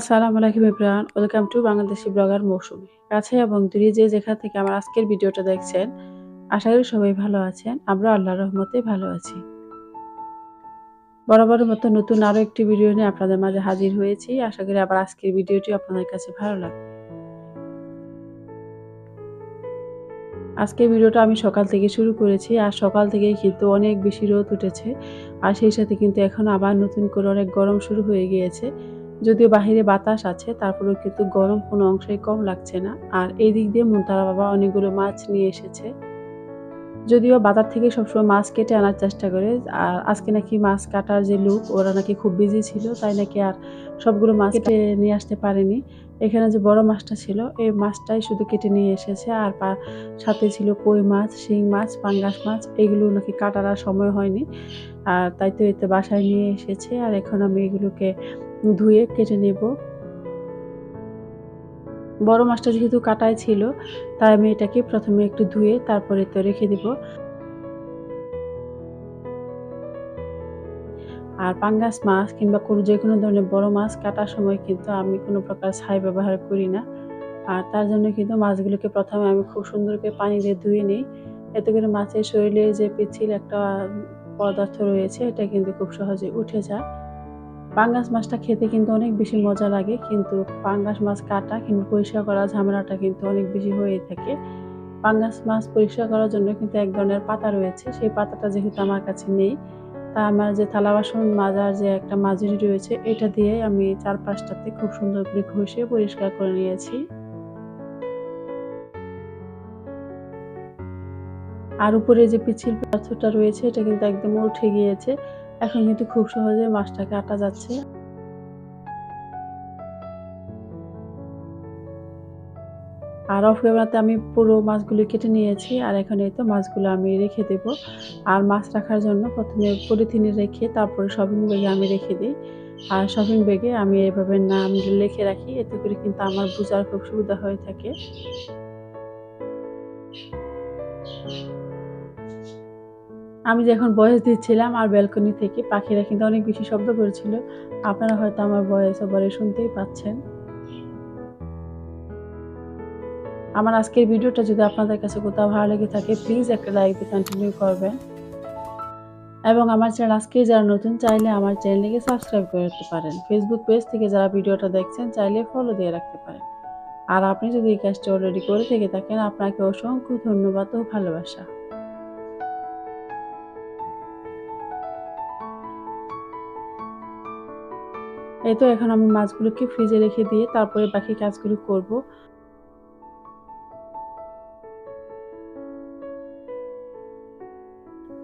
আসসালামু আলাইকুম ইব্রাহান welcome to Bangladeshi blogger Mousumi. কাছে এবং দূরে যে যেখান থেকে আমার আজকের ভিডিওটা দেখছেন, আশা করি সবাই ভালো আছেন, আমরা আল্লাহ রহমতে ভালো আছি। বরাবরের মতো নতুন আরও একটি ভিডিও নিয়ে আপনাদের মাঝে হাজির হয়েছি, আশা করি আবার আজকের ভিডিওটি আপনাদের কাছে ভালো লাগবে আজকের ভিডিওটা আমি সকাল থেকে শুরু করেছি, আর সকাল থেকেই কিন্তু অনেক বেশি রোদ উঠেছে, আর সেই সাথে কিন্তু এখন আবার নতুন করে অনেক গরম শুরু হয়ে গিয়েছে। যদিও বাহিরে বাতাস আছে তারপরেও কিন্তু গরম কোনো অংশেই কম লাগছে না। আর এই দিক দিয়ে মুন্তারা বাবা অনেকগুলো মাছ নিয়ে এসেছে। যদিও বাজার থেকে সবসময় মাছ কেটে আনার চেষ্টা করে আর আজকে নাকি মাছ কাটার যে লুক ওরা নাকি খুব বিজি ছিল তাই নাকি আর সবগুলো মাছ কেটে নিয়ে আসতে পারেনি। এখানে যে বড় মাছটা ছিল এই মাছটাই শুধু কেটে নিয়ে এসেছে আর সাথে ছিল কই মাছ শিং মাছ পাঙ্গাস মাছ এগুলো নাকি কাটার আর সময় হয়নি। আর তাই তো এতে বাসায় নিয়ে এসেছে আর এখন আমি এগুলোকে ধুয়ে কেটে নেব। বড় মাছটা যেহেতু কাটাই ছিল, তাই আমি এটাকে প্রথমে একটু ধুয়ে তারপরে তো রেখে দেব। আর পাঙ্গাস মাছ কিংবা কোনো যে কোনো ধরনের বড় মাছ কাটার সময় কিন্তু আমি কোনো প্রকার ছাই ব্যবহার করি না। আর তার জন্য কিন্তু মাছগুলোকে প্রথমে আমি খুব সুন্দর করে পানি দিয়ে ধুয়ে নিই। এতে করে মাছের শরীরে যে পিছিল একটা পদার্থ রয়েছে, এটা কিন্তু খুব সহজে উঠে যায়। পাঙ্গাস মাছটা খেতে কিন্তু অনেক বেশি মজা লাগে, কিন্তু পাঙ্গাস মাছ কাটা কিংবা পরিষ্কার করা ঝামেলাটা কিন্তু অনেক বেশি হয়ে থাকে। পাঙ্গাস মাছ পরিষ্কার করার জন্য কিন্তু এক ধরনের পাতা রয়েছে, সেই পাতাটা যেহেতু আমার কাছে নেই, তা আমার যে থালা বাসন মাজার যে একটা মাজুরি রয়েছে, এটা দিয়ে আমি চার পাঁচটাতে খুব সুন্দর করে ঘষে পরিষ্কার করে নিয়েছি। আর উপরে যে পিছিল পাথরটা রয়েছে, এটা কিন্তু একদম উঠে গিয়েছে। এখন কিন্তু খুব সহজে মাছটা কাটা যাচ্ছে। আর অফ ক্যামেরাতে আমি পুরো মাছগুলি কেটে নিয়েছি, আর এখানে তো মাছগুলো আমি রেখে দেব। আর মাছ রাখার জন্য প্রথমে পলিথিনে রেখে তারপরে শপিং ব্যাগে আমি রেখে দিই। আর শপিং ব্যাগে আমি এভাবে নাম লিখে রাখি, এতে করে কিন্তু আমার বোঝার খুব সুবিধা হয়ে থাকে। আমি যখন বয়স দিচ্ছিলাম আর ব্যালকনি থেকে পাখিরা কিন্তু অনেক বেশি শব্দ করেছিল, আপনারা হয়তো আমার বয়স ওপরে শুনতেই পাচ্ছেন। আমার আজকের ভিডিওটা যদি আপনাদের কাছে কোথাও ভালো লেগে থাকে প্লিজ একটা লাইক দিয়ে কন্টিনিউ করবেন। এবং আমার চ্যানেল আজকে যারা নতুন, চাইলে আমার চ্যানেলটিকে সাবস্ক্রাইব করে রাখতে পারেন। ফেসবুক পেজ থেকে যারা ভিডিওটা দেখছেন, চাইলে ফলো দিয়ে রাখতে পারেন। আর আপনি যদি এই কাজটা অলরেডি করে থেকে থাকেন, আপনাকে অসংখ্য ধন্যবাদ ও ভালোবাসা। এই তো এখন আমি মাছগুলোকে ফ্রিজে রেখে দিয়ে তারপরে বাকি কাজগুলো করব।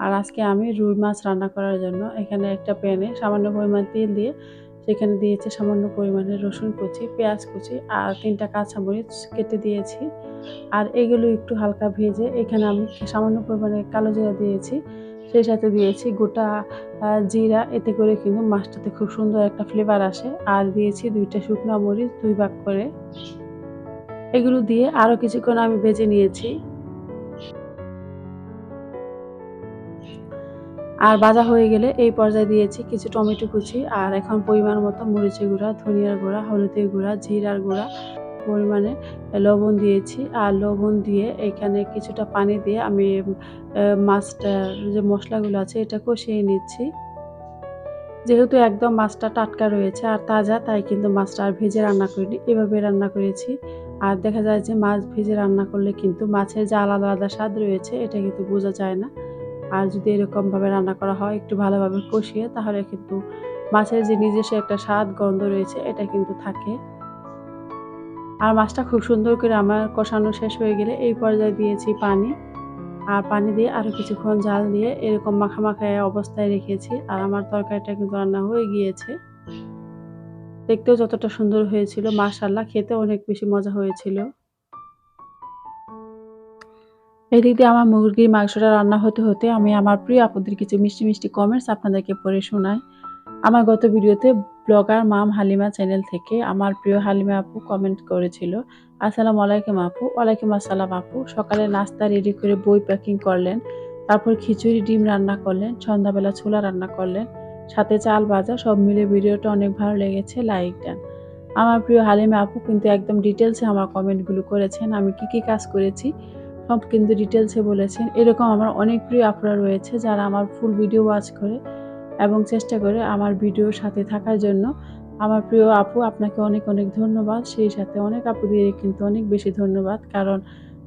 আর আজকে আমি রুই মাছ রান্না করার জন্য এখানে একটা প্যানে সামান্য পরিমাণ তেল দিয়ে সেখানে দিয়েছি সামান্য পরিমাণে রসুন কুচি, পেঁয়াজ কুচি আর তিনটা কাঁচামরিচ কেটে দিয়েছি। আর এগুলো একটু হালকা ভেজে এখানে আমি সামান্য পরিমাণে কালো জিরা দিয়েছি। সেই সাথে দিয়েছি গোটা জিরা। এতে করে কিন্তু মাছটাতে খুব সুন্দর একটা ফ্লেভার আসে। আর দিয়েছি দুইটা শুকনো মরিচ, দুই ভাগ করে। এগুলো দিয়ে আরও কিছুক্ষণ আমি ভেজে নিয়েছি। আর ভাজা হয়ে গেলে এই পর্যায়ে দিয়েছি কিছু টমেটো কুচি আর এখন পরিমাণ মতো মরিচের গুঁড়া, ধনিয়ার গুঁড়া, হলুদের গুঁড়া, জিরার গুঁড়া পরিমাণে লবণ দিয়েছি। আর লবণ দিয়ে এখানে কিছুটা পানি দিয়ে আমি মাছটার যে মশলাগুলো আছে এটা কষিয়ে নিচ্ছি। যেহেতু একদম মাছটা টাটকা রয়েছে আর তাজা, তাই কিন্তু মাছটা আর ভেজে রান্না করিনি, এভাবে রান্না করেছি। আর দেখা যায় যে মাছ ভেজে রান্না করলে কিন্তু মাছের যে আলাদা আলাদা স্বাদ রয়েছে, এটা কিন্তু বোঝা যায় না। আর যদি এরকমভাবে রান্না করা হয়, একটু ভালোভাবে কষিয়ে, তাহলে কিন্তু মাছের যে নিজস্ব একটা স্বাদ, গন্ধ রয়েছে, এটা কিন্তু থাকে। আর মাছটা খুব সুন্দর করে আমার কষানো শেষ হয়ে গেলে এই পর্যায়ে দিয়েছি পানি। আর পানি দিয়ে আরও কিছুক্ষণ জাল দিয়ে এরকম মাখামাখায় অবস্থায় রেখেছি। আর আমার তরকারিটা কিন্তু রান্না হয়ে গিয়েছে। দেখতেও যতটা সুন্দর হয়েছিল মাশাল্লাহ খেতে অনেক বেশি মজা হয়েছিল। এদিক দিয়ে আমার মুরগির মাংসটা রান্না হতে হতে আমি আমার প্রিয় আপুদের কিছু মিষ্টি মিষ্টি কমেন্টস আপনাদেরকে পড়ে শোনাই। আমার গত ভিডিওতে ব্লগার মাম হালিমা চ্যানেল থেকে আমার প্রিয় হালিমা আপু কমেন্ট করেছিল, আসসালাম আলাইকুম আপু, ওয়ালাইকুম আসসালাম আপু। সকালে নাস্তা রেডি করে বই প্যাকিং করলেন, তারপর খিচুড়ি ডিম রান্না করলেন, সন্ধ্যাবেলা ছোলা রান্না করলেন, সাথে চাল ভাজা সব মিলে ভিডিওটা অনেক ভালো লেগেছে লাইক দেন। আমার প্রিয় হালিমা আপু কিন্তু একদম ডিটেলসে আমার কমেন্টগুলো করেছেন, আমি কি কি কাজ করেছি সব কিন্তু ডিটেলসে বলেছেন এরকম আমার অনেক প্রিয় আপুরা রয়েছে যারা আমার ফুল ভিডিও ওয়াচ করে এবং চেষ্টা করে আমার ভিডিওর সাথে থাকার জন্য। আমার প্রিয় আপু, আপনাকে অনেক অনেক ধন্যবাদ। সেই সাথে অনেক আপুদের কিন্তু অনেক বেশি ধন্যবাদ কারণ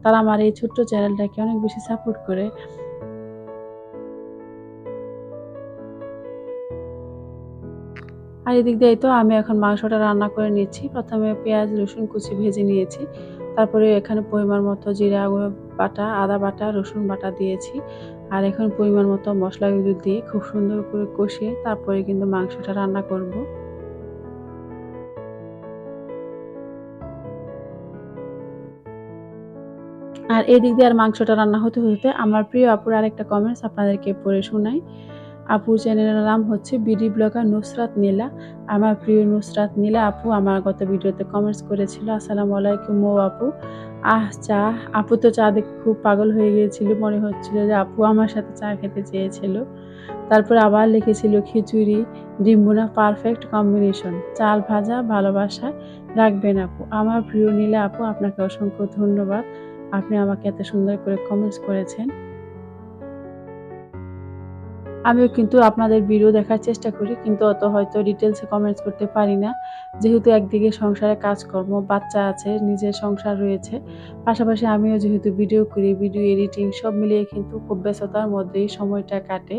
তারা আমার এই ছোট্ট চ্যানেলটাকে অনেক বেশি সাপোর্ট করে। আর এদিক দিয়ে তো আমি এখন মাংসটা রান্না করে নিচ্ছি। প্রথমে পেঁয়াজ, রসুন কুচি ভেজে নিয়েছি। তারপরে এখানে পরিমাণ মতো জিরা বাটা, আদা বাটা, রসুন বাটা দিয়েছি। আর এখন পরিমাণ মতো মশলাগুলো দিয়ে খুব সুন্দর করে কষিয়ে তারপরে কিন্তু মাংসটা রান্না করব। আর এদিক দিয়ে আর মাংসটা রান্না হতে হতে আমার প্রিয় আপুর আরেকটা কমেন্টস আপনাদেরকে পড়ে শোনাই। আপুর চ্যানেলের নাম হচ্ছে বিডি ব্লগার নুসরাত নীলা। আমার প্রিয় নুসরাত নীলা আপু আমার গত ভিডিওতে কমেন্টস করেছিল, আসসালামু আলাইকুম ও আপু। আহ, চা। আপু তো চা দেখে খুব পাগল হয়ে গিয়েছিল। মনে হচ্ছিল যে আপু আমার সাথে চা খেতে চেয়েছিল। তারপর আবার লিখেছিল, খিচুড়ি ডিম্বুনা পারফেক্ট কম্বিনেশন চাল ভাজা, ভালোবাসা রাখবেন আপু। আমার প্রিয় নীলা আপু, আপনাকে অসংখ্য ধন্যবাদ। আপনি আমাকে এত সুন্দর করে কমেন্টস করেছেন। আমিও কিন্তু আপনাদের ভিডিও দেখার চেষ্টা করি, কিন্তু অত হয়তো ডিটেলসে কমেন্টস করতে পারি না। যেহেতু একদিকে সংসারে কাজকর্ম, বাচ্চা আছে, নিজের সংসার রয়েছে, পাশাপাশি আমিও যেহেতু ভিডিও করি ভিডিও এডিটিং সব মিলিয়ে কিন্তু খুব ব্যস্ততার মধ্যেই সময়টা কাটে।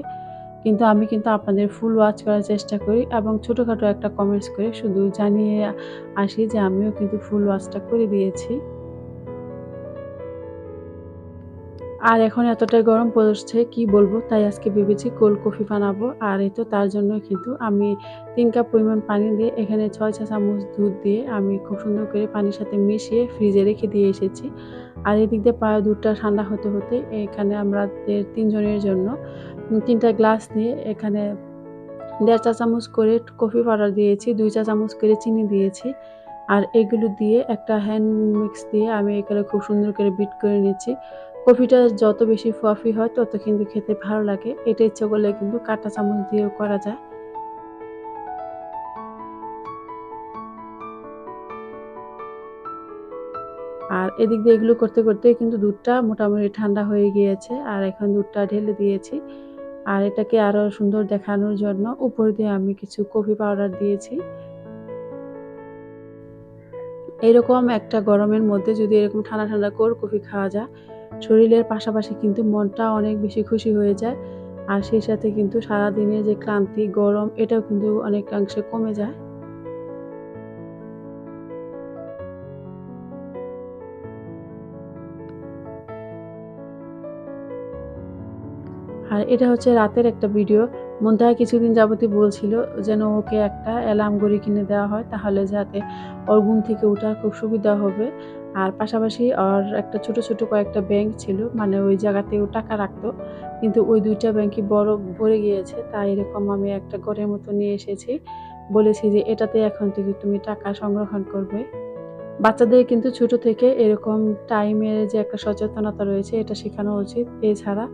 কিন্তু আমি কিন্তু আপনাদের ফুল ওয়াচ করার চেষ্টা করি এবং ছোটোখাটো একটা কমেন্টস করে শুধু জানিয়ে আসি যে আমিও কিন্তু ফুল ওয়াচটা করে দিয়েছি। আর এখন এতটাই গরম পড়ছে কি বলব? তাই আজকে ভেবেছি কোল্ড কফি বানাবো। আর এই তো তার জন্য কিন্তু আমি তিন কাপ পরিমাণ পানি দিয়ে এখানে ছয় চা চামচ দুধ দিয়ে আমি খুব সুন্দর করে পানির সাথে মিশিয়ে ফ্রিজে রেখে দিয়ে এসেছি। আর এদিক দিয়ে পায়ে দুধটা ঠান্ডা হতে হতে এখানে আমরা তিনজনের জন্য তিনটা গ্লাস নিয়ে এখানে দেড় চা চামচ করে কফি পাউডার দিয়েছি, দুই চা চামচ করে চিনি দিয়েছি। আর এগুলো দিয়ে একটা হ্যান্ড মিক্স দিয়ে আমি এখানে খুব সুন্দর করে বিট করে নিচ্ছি। কফিটা যত বেশি ফফি হয়, তত কিন্তু খেতে ভালো লাগে। এটা ইচ্ছে করলে কিন্তু কাঁটা চামচ দিয়েও করা যায়। আর এদিক দিয়ে এগুলো করতে করতে কিন্তু দুধটা মোটামুটি ঠান্ডা হয়ে গিয়েছে, আর এখন দুধটা ঢেলে দিয়েছি। আর এটাকে আরও সুন্দর দেখানোর জন্য উপর দিয়ে আমি কিছু কফি পাউডার দিয়েছি। এরকম একটা গরমের মধ্যে যদি এরকম ঠান্ডা ঠান্ডা কোর কফি খাওয়া যায় শরীরের পাশাপাশি কিন্তু মনটা অনেক বেশি খুশি হয়ে যায়। আর সেই সাথে কিন্তু সারা দিনের যে ক্লান্তি, গরম, এটাও কিন্তু অনেকাংশে কমে যায়। আর এটা হচ্ছে রাতের একটা ভিডিও। মন্তাহা কিছুদিন যাবতই বলছিল যেন ওকে একটা অ্যালার্ম ঘড়ি কিনে দেওয়া হয়, তাহলে যাতে ওর ঘুম থেকে ওঠার খুব সুবিধা হবে। আর পাশাপাশি ওর একটা ছোট ছোট কয়েকটা ব্যাংক ছিল মানে ওই জায়গাতেও টাকা রাখতো। কিন্তু ওই দুইটা ব্যাংকই বড়, ভরে গিয়েছে। তাই এরকম আমি একটা ঘরের মতো নিয়ে এসেছি। বলেছি যে এটাতে এখন থেকে তুমি টাকা সংরক্ষণ করবে। বাচ্চাদের কিন্তু ছোট থেকে এরকম টাইমের যে একটা সচেতনতা রয়েছে, এটা শেখানো উচিত। এছাড়া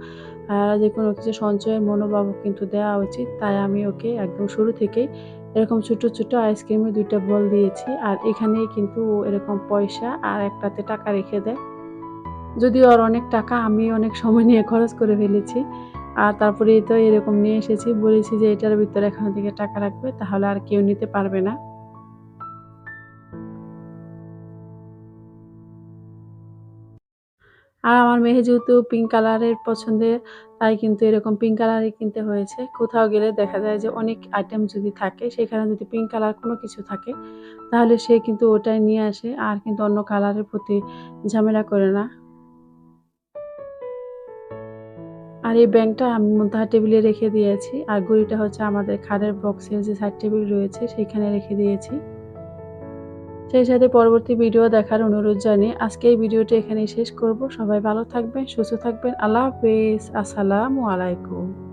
যে কোনো কিছু সঞ্চয়ের মনোভাবও কিন্তু দেওয়া উচিত। তাই আমি ওকে একদম শুরু থেকেই এরকম ছোট ছোট আইসক্রিমে দুইটা বল দিয়েছি আর এখানে কিন্তু এরকম পয়সা আর একটাতে টাকা রেখে দেয়। যদি ওর অনেক টাকা, আমি অনেক সময় নিয়ে খরচ করে ফেলেছি। আর তারপরে তো এরকম নিয়ে এসেছি, বলেছি যে এটার ভিতরে এখান থেকে টাকা রাখবে, তাহলে আর কেউ নিতে পারবে না। আর আমার মেয়ে যেহেতু পিঙ্ক কালারের পছন্দের, তাই কিন্তু এরকম পিঙ্ক কালারই কিনতে হয়েছে। কোথাও গেলে দেখা যায় যে অনেক আইটেম যদি থাকে, সেখানে যদি পিঙ্ক কালার কোনো কিছু থাকে, তাহলে সে কিন্তু ওটাই নিয়ে আসে। আর কিন্তু অন্য কালারের প্রতি ঝামেলা করে না। আর এই ব্যাংকটা আমি মুন্তাহা টেবিলে রেখে দিয়েছি। আর ঘড়িটা হচ্ছে আমাদের খাটের বক্সের যে সাইড টেবিল রয়েছে, সেখানে রেখে দিয়েছি। সেই সাথে পরবর্তী ভিডিও দেখার অনুরোধ জানিয়ে আজকে এই ভিডিওটি এখানেই শেষ করব। সবাই ভালো থাকবেন, সুস্থ থাকবেন। আল্লাহ হাফেজ। আসসালামু আলাইকুম।